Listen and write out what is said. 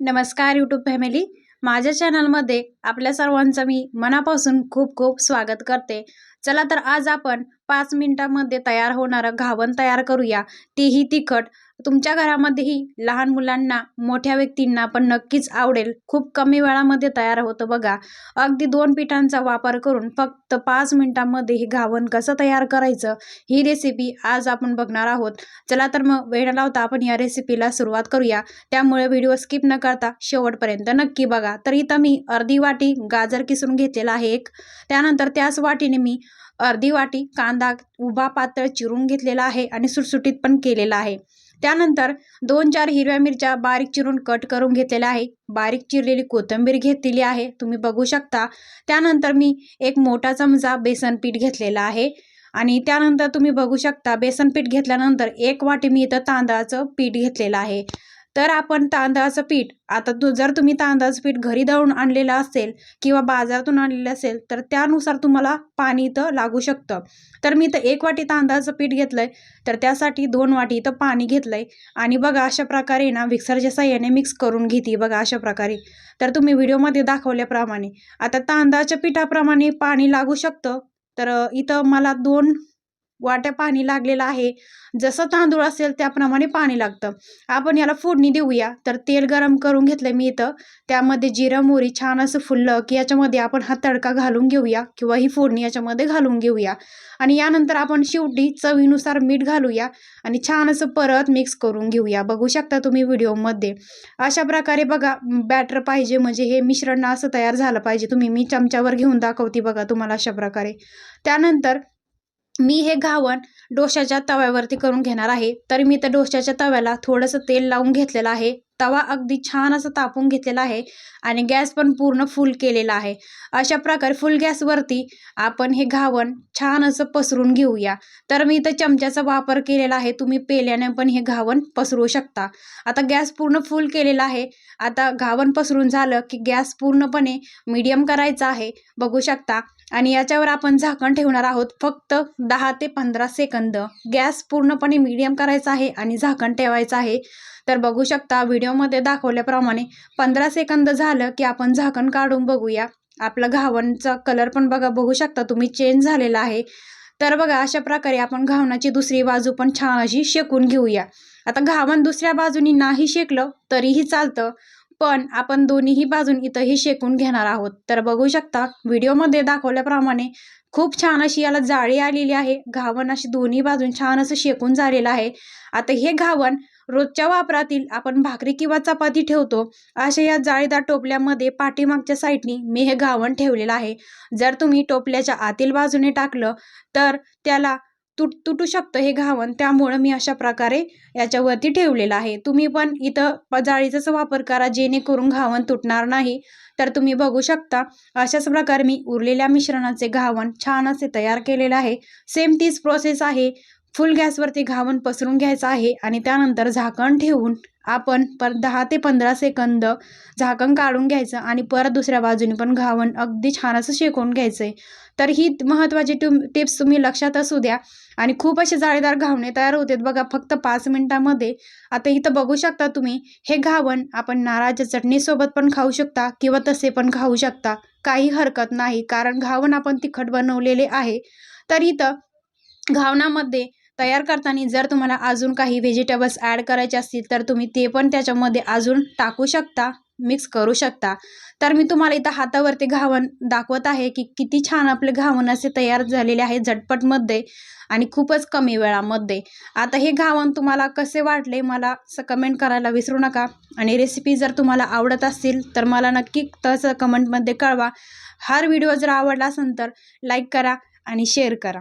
नमस्कार YouTube family माझ्या चॅनलमध्ये आपल्या सर्वांचं मी मनापासून खूप खूप स्वागत करते. चला तर आज आपण पाच मिनिटामध्ये तयार होणारं घावण तयार करूया. तीही तिखट. तुमच्या घरामध्येही लहान मुलांना मोठ्या व्यक्तींना पण नक्कीच आवडेल. खूप कमी वेळामध्ये तयार होतं बघा. अगदी दोन पिठांचा वापर करून फक्त पाच मिनिटांमध्ये हे घावण कसं तयार करायचं ही रेसिपी आज आपण बघणार आहोत. चला तर मग वेळ लावता आपण या रेसिपीला सुरुवात करूया. त्यामुळे व्हिडिओ स्किप न करता शेवटपर्यंत नक्की बघा. तर इथं मी अर्धी वाटी गाजर किसून घेतलेला आहे एक. त्यानंतर त्याच वाटीने मी अर्धी वाटी कांदा उभा पातळ चिरून घेतलेला आहे आणि सुटसुटीत पण केलेला आहे. त्यानंतर दोन चार हिरव्या मिरच्या बारीक चिरून कट करून घेतलेल्या आहे. बारीक चिरलेली कोथिंबीर घेतलेली आहे. तुम्ही बघू शकता. त्यानंतर मी एक मोठा चमचा बेसन पीठ घेतलेला आहे. आणि त्यानंतर तुम्ही बघू शकता बेसन पीठ घेतल्यानंतर एक वाटी मी इथं तांदळाचं पीठ घेतलेलं आहे. तर आपण तांदळाचं पीठ आता तू जर तुम्ही तांदळाचं पीठ घरी दळून आणलेलं असेल किंवा बाजारातून आणलेलं असेल तर त्यानुसार तुम्हाला पाणी इथं लागू शकतं. तर मी इथं एक वाटी तांदळाचं पीठ घेतलं आहे तर त्यासाठी दोन वाटी इथं पाणी घेतलं आहे आणि बघा अशा प्रकारे ना मिक्सरच्या साह्याने मिक्स करून घेते बघा अशा प्रकारे. तर तुम्ही व्हिडिओमध्ये दाखवल्याप्रमाणे आता तांदळाच्या पिठाप्रमाणे पाणी लागू शकतं. तर इथं मला दोन वाट्या पाणी लागलेलं आहे. जसं तांदूळ असेल त्याप्रमाणे पाणी लागतं. आपण याला फोडणी देऊया. तर तेल गरम करून घेतलं मी इथं. त्यामध्ये जिरं मोरी छान असं फुललं की याच्यामध्ये आपण हा तडका घालून घेऊया किंवा ही फोडणी याच्यामध्ये घालून घेऊया. आणि यानंतर आपण शेवटी चवीनुसार मीठ घालूया आणि छान असं परत मिक्स करून घेऊया. बघू शकता तुम्ही व्हिडिओमध्ये. अशा प्रकारे बघा बॅटर पाहिजे म्हणजे हे मिश्रण असं तयार झालं पाहिजे. तुम्ही मी चमच्यावर घेऊन दाखवते बघा तुम्हाला अशा प्रकारे. त्यानंतर मी हे घावण डोशाच्या तव्यावरती करून घेणार आहे. तर मी त्या डोशाच्या तव्याला थोडंसं तेल लावून घेतलेलं आहे. तवा अगदी छान असं तापून घेतलेला आहे आणि गॅस पण पूर्ण फुल केलेला आहे. अशा प्रकारे फुल गॅसवरती आपण हे घावण छान असं पसरून घेऊया. तर मी इथं चमच्याचा वापर केलेला आहे. तुम्ही पेल्याने पण हे घावण पसरू शकता. आता गॅस पूर्ण फुल केलेला आहे. आता घावण पसरून झालं की गॅस पूर्णपणे मीडियम करायचा आहे. बघू शकता. आणि याच्यावर आपण झाकण ठेवणार आहोत फक्त दहा ते पंधरा सेकंद. गॅस पूर्णपणे मीडियम करायचा आहे आणि झाकण ठेवायचं आहे. तर बघू शकता व्हिडिओमध्ये दाखवल्याप्रमाणे पंधरा सेकंद झालं की आपण झाकण काढून बघूया. आपलं घावणचा कलर पण बघा बघू शकता तुम्ही चेंज झालेला आहे. तर बघा अशा प्रकारे आपण घावणाची दुसरी बाजू पण छान अशी शेकून घेऊया. आता घावण दुसऱ्या बाजूनी नाही शेकलं तरीही चालतं पण आपण दोन्हीही बाजून इथंही शेकून घेणार आहोत. तर बघू शकता व्हिडिओमध्ये दाखवल्याप्रमाणे खूप छान अशी याला जाळी आलेली आहे. घावण अशी दोन्ही बाजून छान असं शेकून झालेलं आहे. आता हे घावण रोजच्या वापरातील आपण भाकरी किंवा चपाती ठेवतो अशा या जाळीदार टोपल्यामध्ये पाठीमागच्या साईडनी मी हे घावण ठेवलेलं आहे. जर तुम्ही टोपल्याच्या आतील बाजूने टाकलं तर त्याला तुट तुटू शकतं हे घावण. त्यामुळं मी अशा प्रकारे याच्यावरती ठेवलेलं आहे. तुम्ही पण इथं जाळीचाच वापर करा जेणेकरून घावण तुटणार नाही. तर तुम्ही बघू शकता अशाच प्रकारे मी उरलेल्या मिश्रणाचे घावण छान असे तयार केलेलं आहे. सेम तीच प्रोसेस आहे. फुल गॅसवरती घावण पसरून घ्यायचं आहे आणि त्यानंतर झाकण ठेवून आपण पर दहा ते पंधरा सेकंद झाकण काढून घ्यायचं आणि परत दुसऱ्या बाजूने पण घावण अगदी छान असं शेकून घ्यायचं आहे तर ही महत्त्वाची टू टिप्स तुम्ही लक्षात असू द्या. आणि खूप असे जाळीदार घावणे तयार होतात बघा फक्त पाच मिनटामध्ये. आता इथं बघू शकता तुम्ही हे घावण आपण नारळाच्या चटणीसोबत पण खाऊ शकता किंवा तसे पण खाऊ शकता. काही हरकत नाही कारण घावण आपण तिखट बनवलेले आहे. तर इथं घावणामध्ये तयार करताना जर तुम्हाला अजून काही व्हेजिटेबल्स ॲड करायचे असतील तर तुम्ही ते पण त्याच्यामध्ये अजून टाकू शकता मिक्स करू शकता. तर मी तुम्हाला इथं हातावरती घावण दाखवत आहे की किती छान आपले घावण असे तयार झालेले आहे झटपटमध्ये आणि खूपच कमी वेळामध्ये. आता हे घावण तुम्हाला कसे वाटले मला कमेंट करायला विसरू नका. आणि रेसिपी जर तुम्हाला आवडत असतील तर मला नक्की तसं कमेंटमध्ये कळवा. हर व्हिडिओ जर आवडला असेल तर लाईक करा आणि शेअर करा.